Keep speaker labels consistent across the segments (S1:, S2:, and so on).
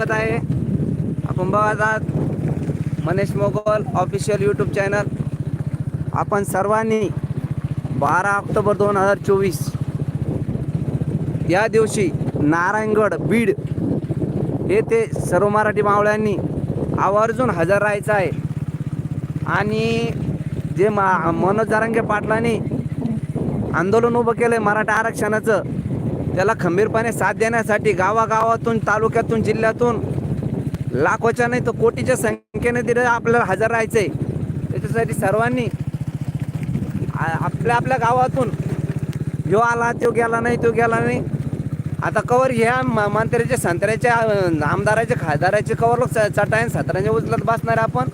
S1: स्वागत आहे. आपण बघत आहात Manesh Mogal official YouTube channel आपण सर्वांनी बारा ऑक्टोबर दोन हजार चोवीस या दिवशी नारायणगड बीड येथे सर्व मराठी मावळ्यांनी आवर्जून हजर राहायचं आहे. आणि जे मा मनोज जारंगे पाटलांनी आंदोलन उभं केलं आहे मराठा आरक्षणाचं त्याला खंबीरपणे साथ देण्यासाठी गावागावातून तालुक्यातून जिल्ह्यातून लाखोच्या नाही तर कोटीच्या संख्येने तिथे आपल्याला हजर राहायचं आहे त्याच्यासाठी सर्वांनी आपल्या आपल्या गावातून जो आला तो गेला नाही तो गेला नाही. आता कवर ह्या म- मंत्र्याचे संत्र्याच्या अं, आमदाराचे खासदाराचे कवर लोक च- सत्रांच्या उचलत बसणार आपण.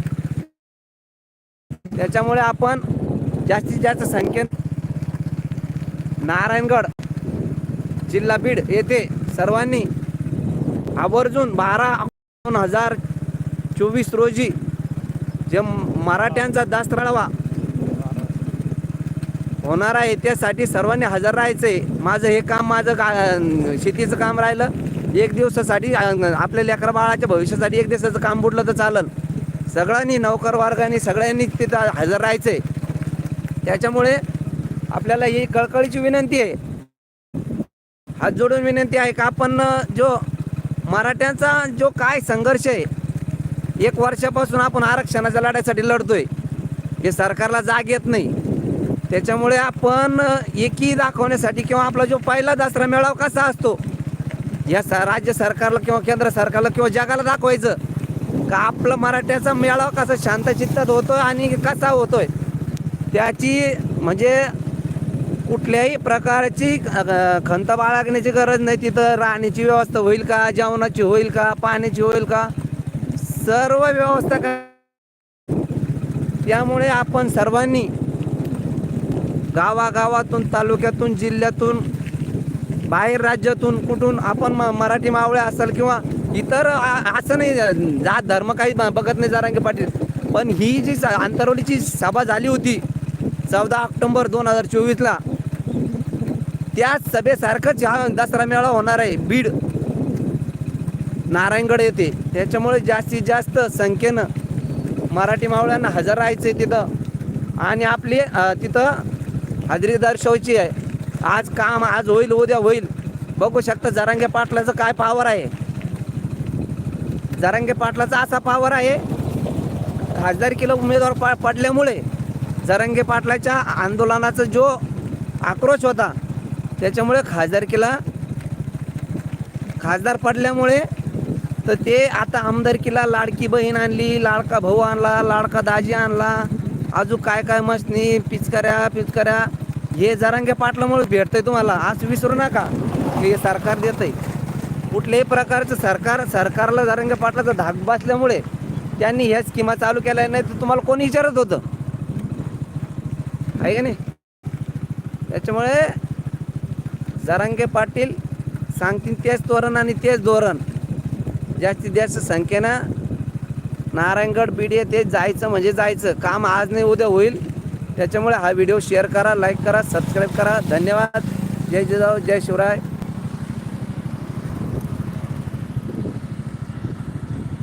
S1: त्याच्यामुळे आपण जास्तीत जास्त संख्येत नारायणगड जिल्हा बीड येथे सर्वांनी आवर्जून बारा दोन हजार चोवीस रोजी जे मराठ्यांचा दास्तराळवा होणार आहे त्यासाठी सर्वांनी हजर राहायचंय माझं हे काम माझं का शेतीचं काम राहिलं. एक दिवसासाठी आपल्या लेकरा बाळाच्या भविष्यासाठी एक दिवसाचं काम बुडलं तर चाललं सगळ्यांनी नौकर वर्गाने सगळ्यांनी तिथं हजर राहायचंय त्याच्यामुळे आपल्याला ही कळकळीची विनंती आहे. हात जोडून विनंती आहे का? आपण जो मराठ्यांचा जो काय संघर्ष आहे एक वर्षापासून आपण आरक्षणाच्या लढ्यासाठी लढतोय. हे सरकारला जाग येत नाही. त्याच्यामुळे आपण एकी दाखवण्यासाठी किंवा आपला जो पहिला दसरा मेळावा कसा असतो या स राज्य सरकारला किंवा केंद्र सरकारला किंवा जगाला दाखवायचं का? आपलं मराठ्याचा मेळावा कसा शांतचित्तात होतोय आणि कसा होतोय? त्याची म्हणजे कुठल्याही प्रकारची खंत बाळगण्याची गरज नाही. तिथं राहण्याची व्यवस्था होईल का? जेवणाची होईल का? पाण्याची होईल का? सर्व व्यवस्था का त्यामुळे आपण सर्वांनी गावागावातून तालुक्यातून जिल्ह्यातून बाहेर राज्यातून कुठून आपण म- मराठी मावळे असेल किंवा इतर असं नाही जात धर्म काही बघत नाही जारांगे पाटील. पण ही जी स- आंतरवलीची सभा झाली होती चौदा ऑक्टोंबर दोन हजार चोवीसला त्या सभेसारखंच हा दसरा मेळा होणार आहे बीड. नारायणगड येते त्याच्यामुळे जास्तीत जास्त संख्येनं मराठी मावळ्यांना हजर राहायचं आहे तिथं. आणि आपली तिथं हजेरी दर्शवायची आहे. आज काम आज होईल उद्या होईल. बघू शकता जरांगे पाटलाचं काय पावर आहे. जरांगे पाटलाचा असा पावर आहे. खासदार किलो उमेदवार पा पडल्यामुळे जरांगे पाटलाच्या आंदोलनाचा जो आक्रोश होता त्याच्यामुळे खासदारकीला खासदार पडल्यामुळे तर ते आता आमदारकीला लाडकी बहीण आणली लाडका भाऊ आणला लाडका दाजी आणला अजून काय काय मशनी पिचकऱ्या पिचकऱ्या हे जरांगे पाटलामुळे भेटतंय तुम्हाला. आज विसरू नका. हे सरकार देतंय. कुठल्याही प्रकारचं सरकार सरकारला जरांगे पाटलाचा धाक बसल्यामुळे त्यांनी ह्या स्कीमा चालू केल्या नाही तर तुम्हाला कोणी विचारत होतं? आहे का नाही? त्याच्यामुळे जरांगे पाटील सांगतील तेच धोरण आणि तेच धोरण. जास्तीत जास्त संख्येनं नारायणगड बीड ते जायचं म्हणजे जायचं. काम आज नाही उद्या होईल. त्याच्यामुळे हा व्हिडिओ शेअर करा लाईक करा सबस्क्राईब करा. धन्यवाद. जय जिजाऊ जय शिवराय.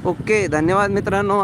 S1: ओके धन्यवाद मित्रांनो.